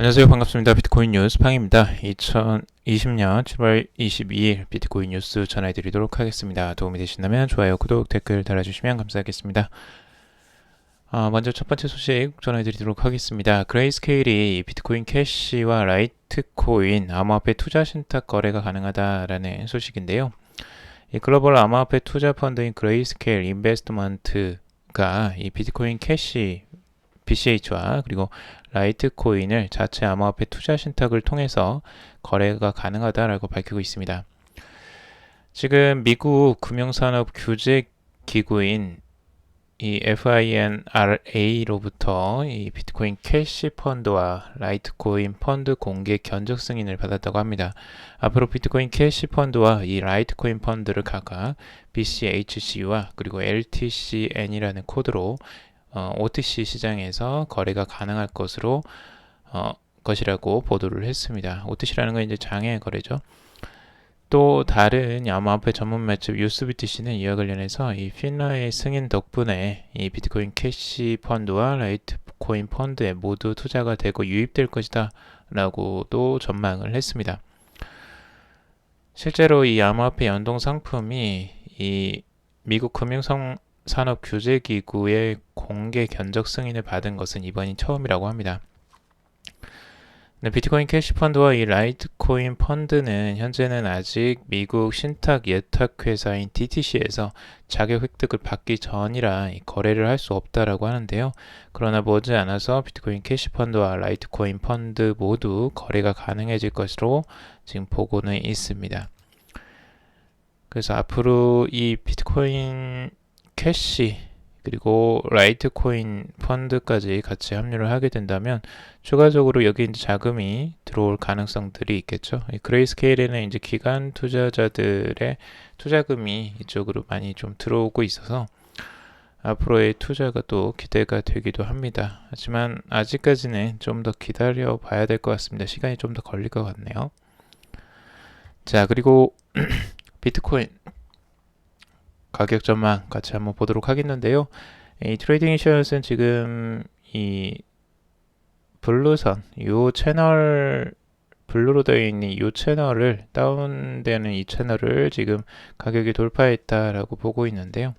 안녕하세요. 반갑습니다. 비트코인 뉴스 팡입니다. 2020년 7월 22일 비트코인 뉴스 전해드리도록 하겠습니다. 도움이 되신다면 좋아요, 구독, 댓글 달아주시면 감사하겠습니다. 아, 먼저 첫 번째 소식 전해드리도록 하겠습니다. 그레이스케일이 비트코인 캐시와 라이트코인 암호화폐 투자 신탁 거래가 가능하다라는 소식인데요. 이 글로벌 암호화폐 투자 펀드인 그레이스케일 인베스트먼트가 이 비트코인 캐시 BCH와 그리고 라이트코인을 자체 암호화폐 투자 신탁을 통해서 거래가 가능하다라고 밝히고 있습니다. 지금 미국 금융산업 규제 기구인 이 FINRA로부터 이 비트코인 캐시 펀드와 라이트코인 펀드 공개 견적 승인을 받았다고 합니다. 앞으로 비트코인 캐시 펀드와 이 라이트코인 펀드를 각각 BCHC와 그리고 LTCN이라는 코드로 어, OTC 시장에서 거래가 가능할 것으로 어, 것이라고 보도를 했습니다. OTC라는 건 이제 장외 거래죠. 또 다른 암호화폐 전문 매체 유스비티씨는 이와 관련해서 이 핀라의 승인 덕분에 이 비트코인 캐시 펀드와 라이트코인 펀드에 모두 투자가 되고 유입될 것이다 라고도 전망을 했습니다. 실제로 이 암호화폐 연동 상품이 이 미국 금융성 산업규제기구의 공개 견적 승인을 받은 것은 이번이 처음이라고 합니다. 네, 비트코인 캐시 펀드와 이 라이트코인 펀드는 현재는 아직 미국 신탁 예탁 회사인 DTC에서 자격 획득을 받기 전이라 거래를 할 수 없다라고 하는데요. 그러나 머지않아서 비트코인 캐시 펀드와 라이트코인 펀드 모두 거래가 가능해질 것으로 지금 보고는 있습니다. 그래서 앞으로 이 비트코인 캐시 그리고 라이트코인 펀드까지 같이 합류를 하게 된다면 추가적으로 여기 이제 자금이 들어올 가능성들이 있겠죠. 그레이스케일에는 이제 기관 투자자들의 투자금이 이쪽으로 많이 좀 들어오고 있어서 앞으로의 투자가 또 기대가 되기도 합니다. 하지만 아직까지는 좀 더 기다려 봐야 될 것 같습니다. 시간이 좀 더 걸릴 것 같네요. 자, 그리고 비트코인 가격 전망 같이 한번 보도록 하겠는데요. 이 트레이딩 인슈런스는 지금 이 블루선 이 채널 블루로 되어 있는 이 채널을 다운되는 이 채널을 지금 가격이 돌파했다라고 보고 있는데요.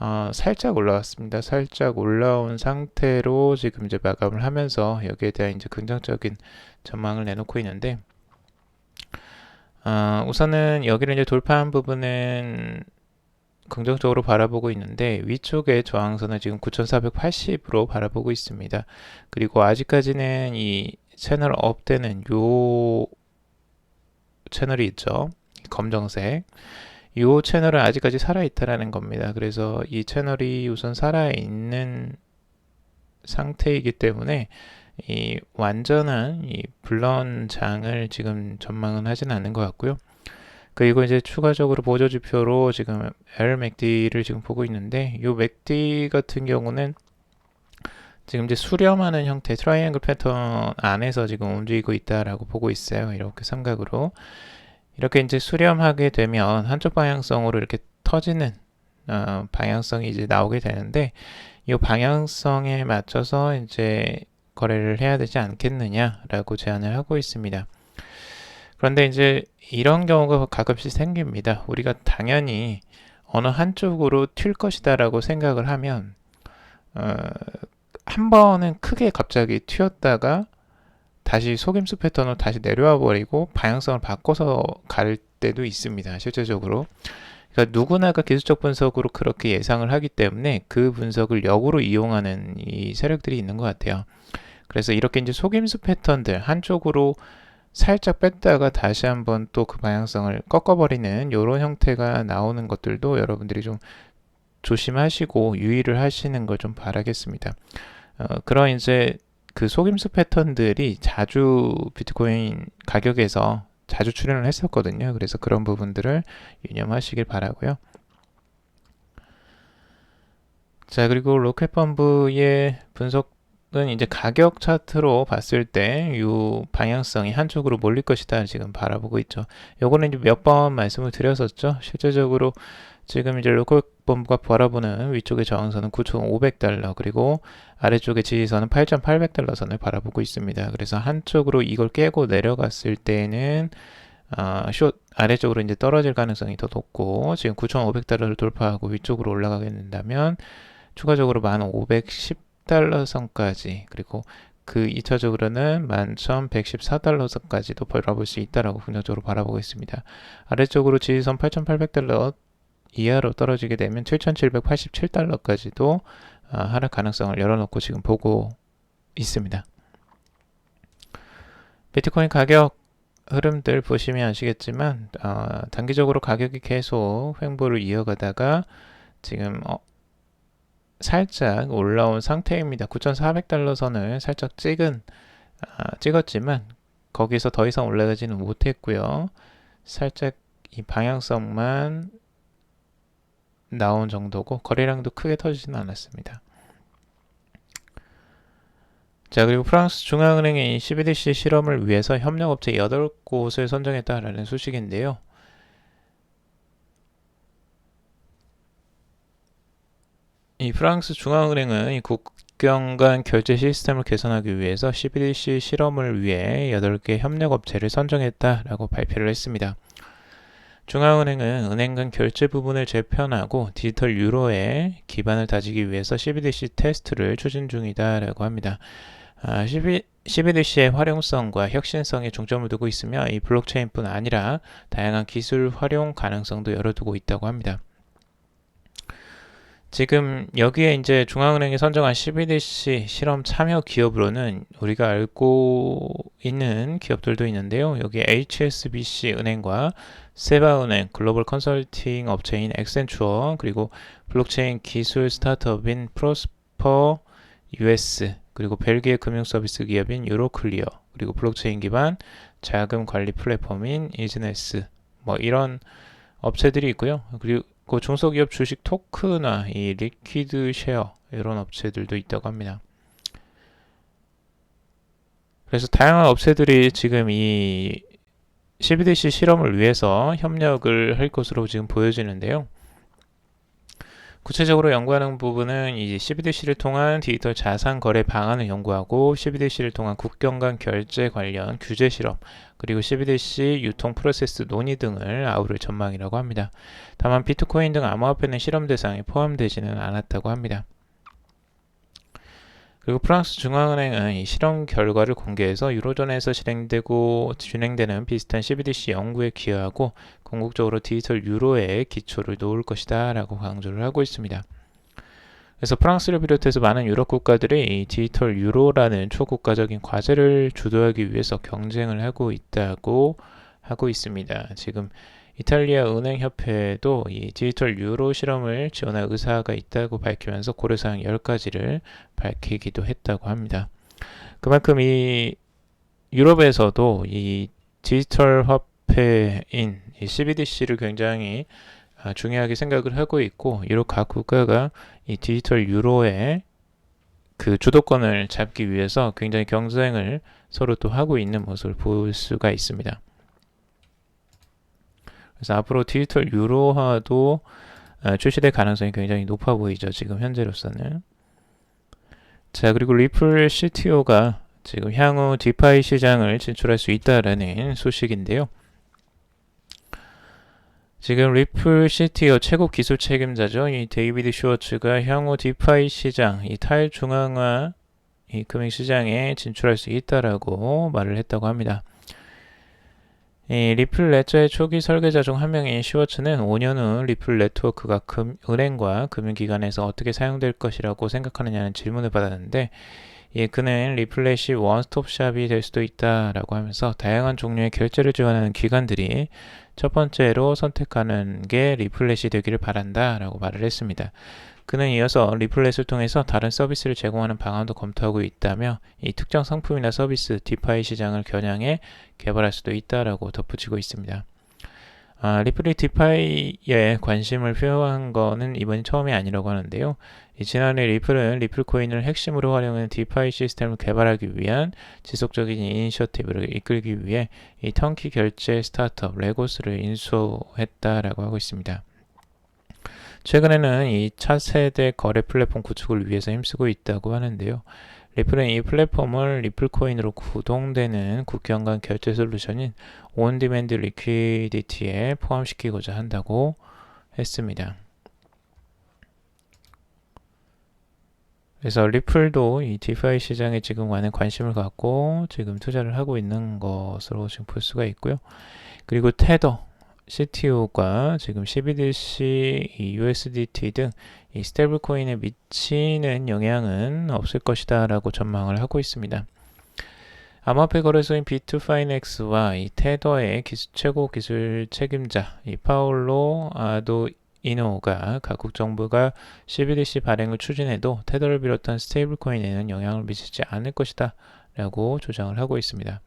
어, 살짝 올라왔습니다. 살짝 올라온 상태로 지금 이제 마감을 하면서 여기에 대한 이제 긍정적인 전망을 내놓고 있는데 어, 우선은 여기를 이제 돌파한 부분은 긍정적으로 바라보고 있는데 위쪽에 저항선은 지금 9480으로 바라보고 있습니다. 그리고 아직까지는 이 채널 업되는 요 채널이 있죠. 검정색. 이 채널은 아직까지 살아있다라는 겁니다. 그래서 이 채널이 우선 살아있는 상태이기 때문에 이 완전한 이 블런 장을 지금 전망은 하지는 않는 것 같고요. 그리고 이제 추가적으로 보조 지표로 지금 L MACD를 지금 보고 있는데 이 MACD 같은 경우는 지금 이제 수렴하는 형태 트라이앵글 패턴 안에서 지금 움직이고 있다라고 보고 있어요. 이렇게 삼각으로 이렇게 이제 수렴하게 되면 한쪽 방향성으로 이렇게 터지는 어, 방향성이 이제 나오게 되는데 이 방향성에 맞춰서 이제 거래를 해야 되지 않겠느냐라고 제안을 하고 있습니다. 그런데 이제 이런 경우가 가끔씩 생깁니다. 우리가 당연히 어느 한쪽으로 튈 것이다라고 생각을 하면 어, 한 번은 크게 갑자기 튀었다가 다시 속임수 패턴으로 다시 내려와 버리고 방향성을 바꿔서 갈 때도 있습니다. 실제적으로. 그러니까 누구나가 기술적 분석으로 그렇게 예상을 하기 때문에 그 분석을 역으로 이용하는 이 세력들이 있는 것 같아요. 그래서 이렇게 이제 속임수 패턴들 한쪽으로 살짝 뺐다가 다시 한번 또 그 방향성을 꺾어버리는 이런 형태가 나오는 것들도 여러분들이 좀 조심하시고 유의를 하시는 걸 좀 바라겠습니다. 어, 그런 이제 그 속임수 패턴들이 자주 비트코인 가격에서 자주 출현을 했었거든요. 그래서 그런 부분들을 유념하시길 바라고요. 자 그리고 로켓펀브의 분석 은 이제 가격 차트로 봤을 때 이 방향성이 한쪽으로 몰릴 것이다 지금 바라보고 있죠. 요거는 이제 몇 번 말씀을 드렸었죠. 실제적으로 지금 이제 로컬 본부가 바라보는 위쪽의 저항선은 9,500달러 그리고 아래쪽의 지지선은 8,800달러 선을 바라보고 있습니다. 그래서 한쪽으로 이걸 깨고 내려갔을 때는 어, 숏 아래쪽으로 이제 떨어질 가능성이 더 높고 지금 9,500달러를 돌파하고 위쪽으로 올라가게 된다면 추가적으로 1,510 달러 선까지 그리고 그 2차적으로는 11,114달러 선까지도 바라볼 수 있다라고 긍정적으로 바라보고 있습니다. 아래쪽으로 지지선 8,800달러 이하로 떨어지게 되면 7,787달러까지도 아, 하락 가능성을 열어놓고 지금 보고 있습니다. 비트코인 가격 흐름들 보시면 아시겠지만 어, 단기적으로 가격이 계속 횡보를 이어가다가 지금 어, 살짝 올라온 상태입니다. 9,400달러 선을 살짝 찍은 아, 찍었지만 거기서 더 이상 올라가지는 못했고요. 살짝 이 방향성만 나온 정도고 거래량도 크게 터지지는 않았습니다. 자 그리고 프랑스 중앙은행이 12DC 실험을 위해서 협력업체 8곳을 선정했다라는 소식인데요. 이 프랑스 중앙은행은 이 국경 간 결제 시스템을 개선하기 위해서 12DC 실험을 위해 8개 협력업체를 선정했다라고 발표를 했습니다. 중앙은행은 은행 간 결제 부분을 재편하고 디지털 유로에 기반을 다지기 위해서 12DC 테스트를 추진 중이다라고 합니다. 아, 12, 12DC의 활용성과 혁신성에 중점을 두고 있으며 이 블록체인뿐 아니라 다양한 기술 활용 가능성도 열어두고 있다고 합니다. 지금 여기에 이제 중앙은행이 선정한 12DC 실험 참여 기업으로는 우리가 알고 있는 기업들도 있는데요. 여기 HSBC 은행과 세바은행, 글로벌 컨설팅 업체인 엑센추어, 그리고 블록체인 기술 스타트업인 프로스퍼 US, 그리고 벨기에 금융 서비스 기업인 유로클리어, 그리고 블록체인 기반 자금 관리 플랫폼인 이즈네스, 뭐 이런 업체들이 있고요. 그리고 그 중소기업 주식 토크나 이 리퀴드 쉐어 이런 업체들도 있다고 합니다. 그래서 다양한 업체들이 지금 이 12DC 실험을 위해서 협력을 할 것으로 지금 보여지는데요. 구체적으로 연구하는 부분은 이 CBDC를 통한 디지털 자산 거래 방안을 연구하고 CBDC를 통한 국경 간 결제 관련 규제 실험, 그리고 CBDC 유통 프로세스 논의 등을 아우를 전망이라고 합니다. 다만 비트코인 등 암호화폐는 실험 대상에 포함되지는 않았다고 합니다. 그리고 프랑스 중앙은행은 이 실험 결과를 공개해서 유로존에서 진행되고 진행되는 비슷한 CBDC 연구에 기여하고 궁극적으로 디지털 유로의 기초를 놓을 것이다 라고 강조를 하고 있습니다. 그래서 프랑스를 비롯해서 많은 유럽 국가들이 이 디지털 유로라는 초국가적인 과제를 주도하기 위해서 경쟁을 하고 있다고 하고 있습니다. 지금 이탈리아 은행협회도 이 디지털 유로 실험을 지원할 의사가 있다고 밝히면서 고려사항 10가지를 밝히기도 했다고 합니다. 그만큼 이 유럽에서도 이 디지털 화폐 인 이 CBDC를 굉장히 아, 중요하게 생각을 하고 있고 유럽 각 국가가 이 디지털 유로의 그 주도권을 잡기 위해서 굉장히 경쟁을 서로 또 하고 있는 모습을 볼 수가 있습니다. 그래서 앞으로 디지털 유로화도 어, 출시될 가능성이 굉장히 높아 보이죠. 지금 현재로서는. 자, 그리고 리플 CTO가 지금 향후 디파이 시장을 진출할 수 있다라는 소식인데요. 지금 리플 CTO 최고 기술 책임자죠. 이 데이비드 슈워츠가 향후 디파이 시장, 이 탈중앙화 이 금융 시장에 진출할 수 있다라고 말을 했다고 합니다. 이 리플 레저의 초기 설계자 중 한 명인 시워츠는 5년 후 리플 네트워크가 금, 은행과 금융기관에서 어떻게 사용될 것이라고 생각하느냐는 질문을 받았는데 예, 그는 리플렛이 원스톱샵이 될 수도 있다라고 하면서 다양한 종류의 결제를 지원하는 기관들이 첫 번째로 선택하는 게 리플렛이 되기를 바란다라고 말을 했습니다. 그는 이어서 리플렛을 통해서 다른 서비스를 제공하는 방안도 검토하고 있다며 이 특정 상품이나 서비스 디파이 시장을 겨냥해 개발할 수도 있다라고 덧붙이고 있습니다. 아, 리플이 디파이에 관심을 표한 거는 이번이 처음이 아니라고 하는데요. 지난해 리플은 리플 코인을 핵심으로 활용하는 디파이 시스템을 개발하기 위한 지속적인 이니셔티브를 이끌기 위해 이 턴키 결제 스타트업 레고스를 인수했다라고 하고 있습니다. 최근에는 이 차세대 거래 플랫폼 구축을 위해서 힘쓰고 있다고 하는데요. 리플은 이 플랫폼을 리플코인으로 구동되는 국경 간 결제 솔루션인 온디맨드 리퀴디티에 포함시키고자 한다고 했습니다. 그래서 리플도 이 디파이 시장에 지금 많은 관심을 갖고 지금 투자를 하고 있는 것으로 지금 볼 수가 있고요. 그리고 테더, CTO가 지금 CBDC, USDT 등 이 스테이블 코인에 미치는 영향은 없을 것이다 라고 전망을 하고 있습니다. 암호화폐 거래소인 비트파이넥스와 이 테더의 기술, 최고 기술 책임자 이 파울로 아도 이노가 각국 정부가 CBDC 발행을 추진해도 테더를 비롯한 스테이블 코인에는 영향을 미치지 않을 것이다 라고 주장을 하고 있습니다.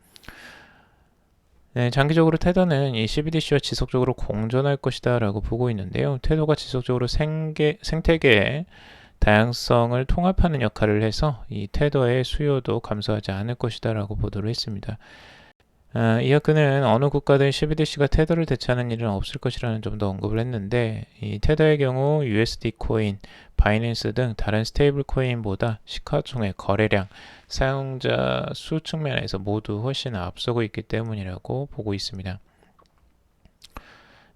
네, 장기적으로 테더는 이 CBDC와 지속적으로 공존할 것이다 라고 보고 있는데요. 테더가 지속적으로 생계, 생태계의 다양성을 통합하는 역할을 해서 이 테더의 수요도 감소하지 않을 것이다 라고 보도를 했습니다. 아, 이하크는 어느 국가든 CBDC가 테더를 대체하는 일은 없을 것이라는 점도 언급을 했는데 이 테더의 경우 USD 코인, 바이낸스 등 다른 스테이블 코인보다 시가총액 거래량, 사용자 수 측면에서 모두 훨씬 앞서고 있기 때문이라고 보고 있습니다.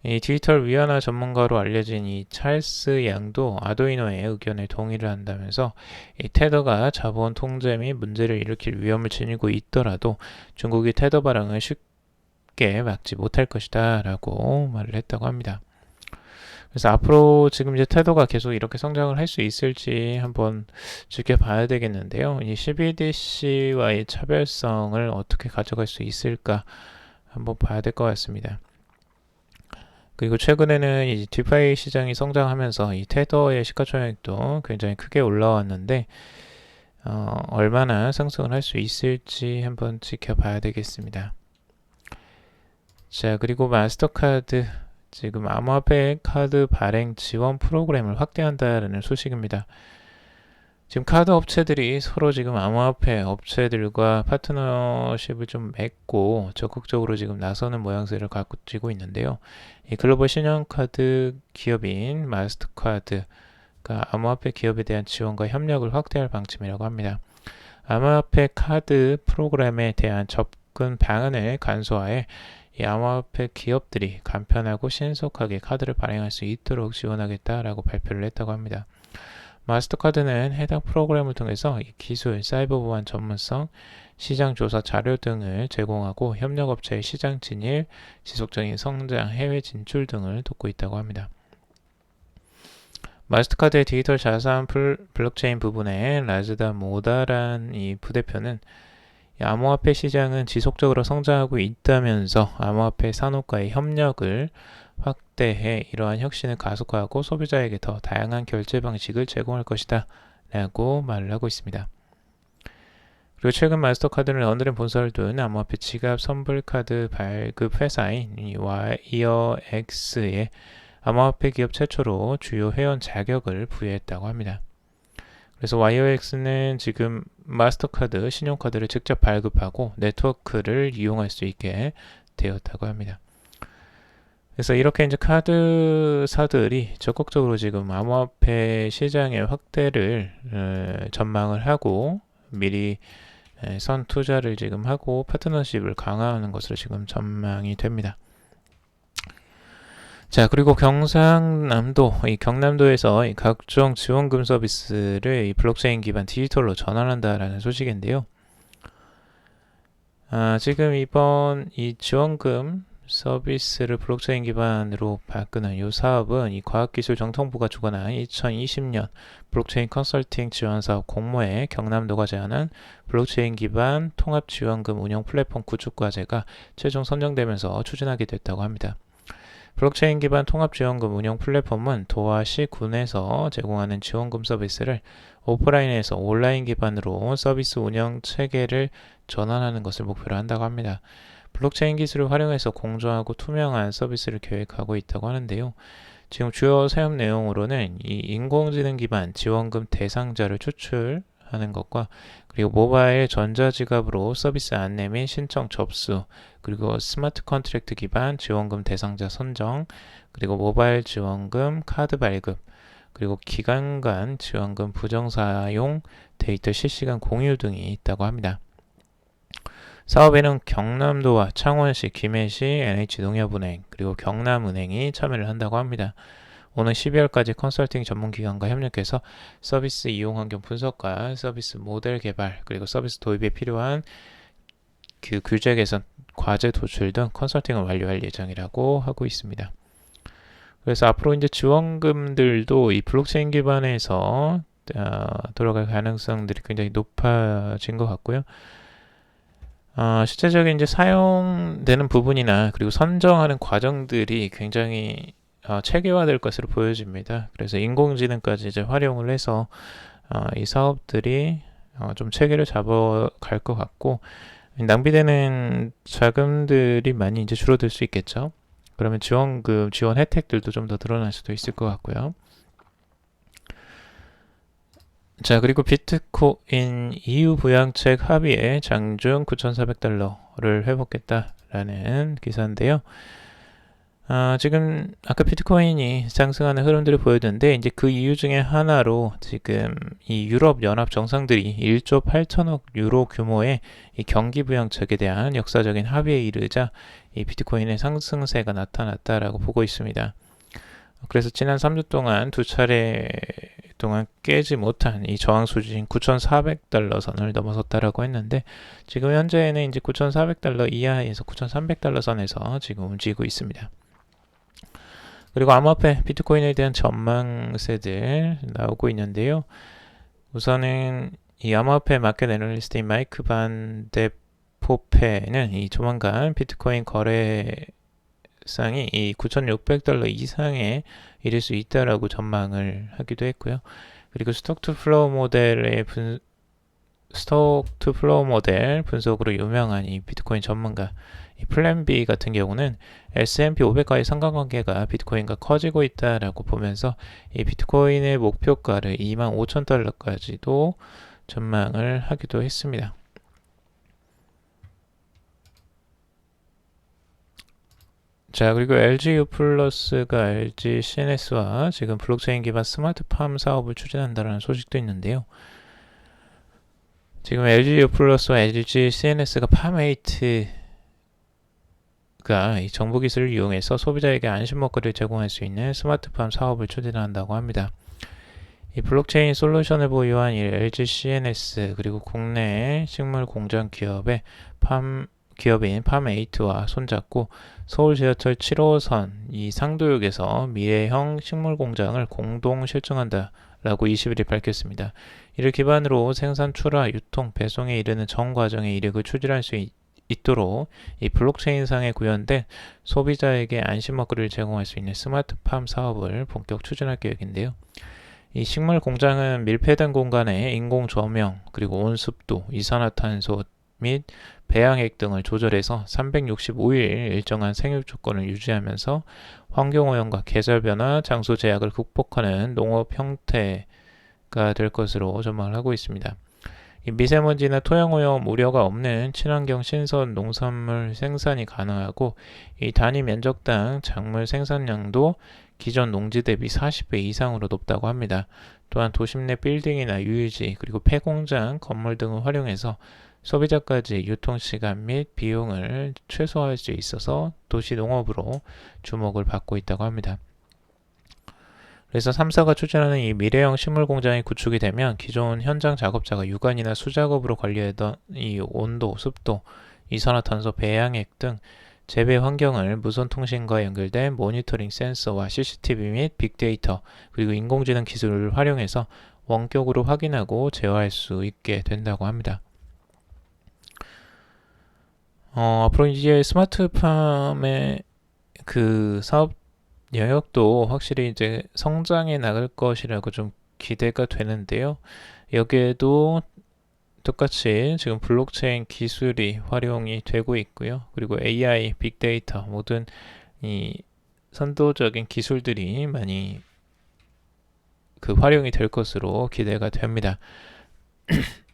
이 디지털 위안화 전문가로 알려진 이 찰스 양도 아도이노의 의견에 동의를 한다면서 이 테더가 자본 통제 및 문제를 일으킬 위험을 지니고 있더라도 중국이 테더 발행을 쉽게 막지 못할 것이다 라고 말을 했다고 합니다. 그래서 앞으로 지금 이제 테더가 계속 이렇게 성장을 할 수 있을지 한번 지켜봐야 되겠는데요. 이 CBDC와의 차별성을 어떻게 가져갈 수 있을까 한번 봐야 될 것 같습니다. 그리고 최근에는 이 디파이 시장이 성장하면서 이 테더의 시가총액도 굉장히 크게 올라왔는데 어, 얼마나 상승을 할 수 있을지 한번 지켜봐야 되겠습니다. 자 그리고 마스터카드 지금 암호화폐 카드 발행 지원 프로그램을 확대한다는 소식입니다. 지금 카드 업체들이 서로 지금 암호화폐 업체들과 파트너십을 좀 맺고 적극적으로 지금 나서는 모양새를 갖고 있는데요. 이 글로벌 신용카드 기업인 마스터카드가 암호화폐 기업에 대한 지원과 협력을 확대할 방침이라고 합니다. 암호화폐 카드 프로그램에 대한 접근 방안을 간소화해 이 암호화폐 기업들이 간편하고 신속하게 카드를 발행할 수 있도록 지원하겠다라고 발표를 했다고 합니다. 마스터카드는 해당 프로그램을 통해서 기술, 사이버 보안 전문성, 시장 조사 자료 등을 제공하고 협력업체의 시장 진입, 지속적인 성장, 해외 진출 등을 돕고 있다고 합니다. 마스터카드의 디지털 자산 블록체인 부분에 라즈다 모다란 이 부대표는 암호화폐 시장은 지속적으로 성장하고 있다면서 암호화폐 산업과의 협력을 확대해 이러한 혁신을 가속화하고 소비자에게 더 다양한 결제 방식을 제공할 것이다 라고 말을 하고 있습니다. 그리고 최근 마스터카드는 런던에 본사를 둔 암호화폐 지갑 선불카드 발급 회사인 와이어엑스에 암호화폐 기업 최초로 주요 회원 자격을 부여했다고 합니다. 그래서 와이어엑스는 지금 마스터카드, 신용카드를 직접 발급하고 네트워크를 이용할 수 있게 되었다고 합니다. 그래서 이렇게 이제 카드사들이 적극적으로 지금 암호화폐 시장의 확대를 어, 전망을 하고 미리 선 투자를 지금 하고 파트너십을 강화하는 것으로 지금 전망이 됩니다. 자 그리고 경상남도 이 경남도에서 이 각종 지원금 서비스를 이 블록체인 기반 디지털로 전환한다라는 소식인데요. 아, 지금 이번 이 지원금 서비스를 블록체인 기반으로 바꾸는 이 사업은 이 과학기술정통부가 주관한 2020년 블록체인 컨설팅 지원 사업 공모에 경남도가 제안한 블록체인 기반 통합 지원금 운영 플랫폼 구축 과제가 최종 선정되면서 추진하게 됐다고 합니다. 블록체인 기반 통합 지원금 운영 플랫폼은 도와 시 군에서 제공하는 지원금 서비스를 오프라인에서 온라인 기반으로 서비스 운영 체계를 전환하는 것을 목표로 한다고 합니다. 블록체인 기술을 활용해서 공정하고 투명한 서비스를 계획하고 있다고 하는데요. 지금 주요 사업 내용으로는 이 인공지능 기반 지원금 대상자를 추출 하는 것과 그리고 모바일 전자지갑으로 서비스 안내 및 신청 접수 그리고 스마트 컨트랙트 기반 지원금 대상자 선정 그리고 모바일 지원금 카드 발급 그리고 기관 간 지원금 부정 사용 데이터 실시간 공유 등이 있다고 합니다. 사업에는 경남도와 창원시, 김해시, NH농협은행, 그리고 경남은행이 참여를 한다고 합니다. 오는 12월까지 컨설팅 전문기관과 협력해서 서비스 이용 환경 분석과 서비스 모델 개발, 그리고 서비스 도입에 필요한 그 규제 개선, 과제 도출 등 컨설팅을 완료할 예정이라고 하고 있습니다. 그래서 앞으로 이제 지원금들도 이 블록체인 기반에서 어, 돌아갈 가능성들이 굉장히 높아진 것 같고요. 어, 실제적인 이제 사용되는 부분이나 그리고 선정하는 과정들이 굉장히 어, 체계화될 것으로 보여집니다. 그래서 인공지능까지 이제 활용을 해서 어, 이 사업들이 어, 좀 체계를 잡아갈 것 같고 낭비되는 자금들이 많이 이제 줄어들 수 있겠죠. 그러면 지원금, 지원 혜택들도 좀 더 드러날 수도 있을 것 같고요. 자, 그리고 비트코인 EU 부양책 합의에 장중 9,400달러를 회복했다라는 기사인데요. 아, 지금 아까 비트코인이 상승하는 흐름들을 보여줬는데 이제 그 이유 중에 하나로 지금 이 유럽 연합 정상들이 1조 8천억 유로 규모의 이 경기 부양책에 대한 역사적인 합의에 이르자 이 비트코인의 상승세가 나타났다라고 보고 있습니다. 그래서 지난 3주 동안 두 차례 동안 깨지 못한 이 저항 수준 9,400달러 선을 넘어섰다라고 했는데 지금 현재는 이제 9,400달러 이하에서 9,300달러 선에서 지금 움직이고 있습니다. 그리고 암호화폐 비트코인에 대한 전망세들 나오고 있는데요. 우선은 이 암호화폐 마켓 애널리스트인 마이크 반 데포페는 이 조만간 비트코인 거래상이 이 9,600달러 이상에 이를 수 있다라고 전망을 하기도 했고요. 그리고 스톡 투 플로우 모델의 분 스톡 투 플로우 모델 분석으로 유명한 이 비트코인 전문가 이 플랜 B 같은 경우는 S&P 500과의 상관관계가 비트코인과 커지고 있다라고 보면서 이 비트코인의 목표가를 2만 5천 달러까지도 전망을 하기도 했습니다. 자 그리고 LGU 플러스가 LG CNS와 지금 블록체인 기반 스마트팜 사업을 추진한다는 소식도 있는데요. 지금 LGU 플러스와 LG CNS가 팜에이트 이 정보 기술을 이용해서 소비자에게 안심 먹거리를 제공할 수 있는 스마트팜 사업을 추진한다고 합니다. 이 블록체인 솔루션을 보유한 LG CNS 그리고 국내 식물 공장 기업의 팜 기업인 팜에이트와 손잡고 서울 지하철 7호선 이 상도역에서 미래형 식물 공장을 공동 실증한다 라고 21일 밝혔습니다. 이를 기반으로 생산, 출하, 유통, 배송에 이르는 전 과정의 이력을 추진할 수 있, 있도록 이 블록체인상에 구현된 소비자에게 안심 먹거리를 제공할 수 있는 스마트팜 사업을 본격 추진할 계획인데요. 이 식물 공장은 밀폐된 공간에 인공 조명 그리고 온습도, 이산화탄소 및 배양액 등을 조절해서 365일 일정한 생육 조건을 유지하면서 환경오염과 계절 변화, 장소 제약을 극복하는 농업 형태가 될 것으로 전망을 하고 있습니다. 미세먼지나 토양오염 우려가 없는 친환경 신선 농산물 생산이 가능하고 이 단위 면적당 작물 생산량도 기존 농지 대비 40배 이상으로 높다고 합니다. 또한 도심 내 빌딩이나 유유지 그리고 폐공장 건물 등을 활용해서 소비자까지 유통시간 및 비용을 최소화할 수 있어서 도시 농업으로 주목을 받고 있다고 합니다. 그래서 3사가 추진하는 이 미래형 식물 공장이 구축이 되면 기존 현장 작업자가 육안이나 수작업으로 관리하던 이 온도, 습도, 이산화탄소 배양액 등 재배 환경을 무선 통신과 연결된 모니터링 센서와 CCTV 및 빅데이터 그리고 인공지능 기술을 활용해서 원격으로 확인하고 제어할 수 있게 된다고 합니다. 어, 앞으로 이제 스마트팜의 그 사업 영역도 확실히 이제 성장해 나갈 것이라고 좀 기대가 되는데요. 여기에도 똑같이 지금 블록체인 기술이 활용이 되고 있고요. 그리고 AI, 빅데이터 모든 이 선도적인 기술들이 많이 그 활용이 될 것으로 기대가 됩니다.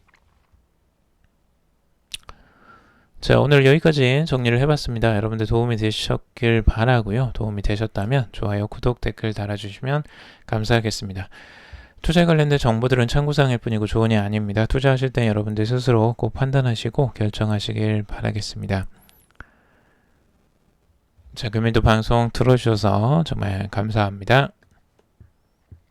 자, 오늘 여기까지 정리를 해봤습니다. 여러분들 도움이 되셨길 바라고요. 도움이 되셨다면 좋아요, 구독, 댓글 달아주시면 감사하겠습니다. 투자에 관련된 정보들은 참고사항일 뿐이고 조언이 아닙니다. 투자하실 때 여러분들 스스로 꼭 판단하시고 결정하시길 바라겠습니다. 자, 금일도 방송 들어주셔서 정말 감사합니다.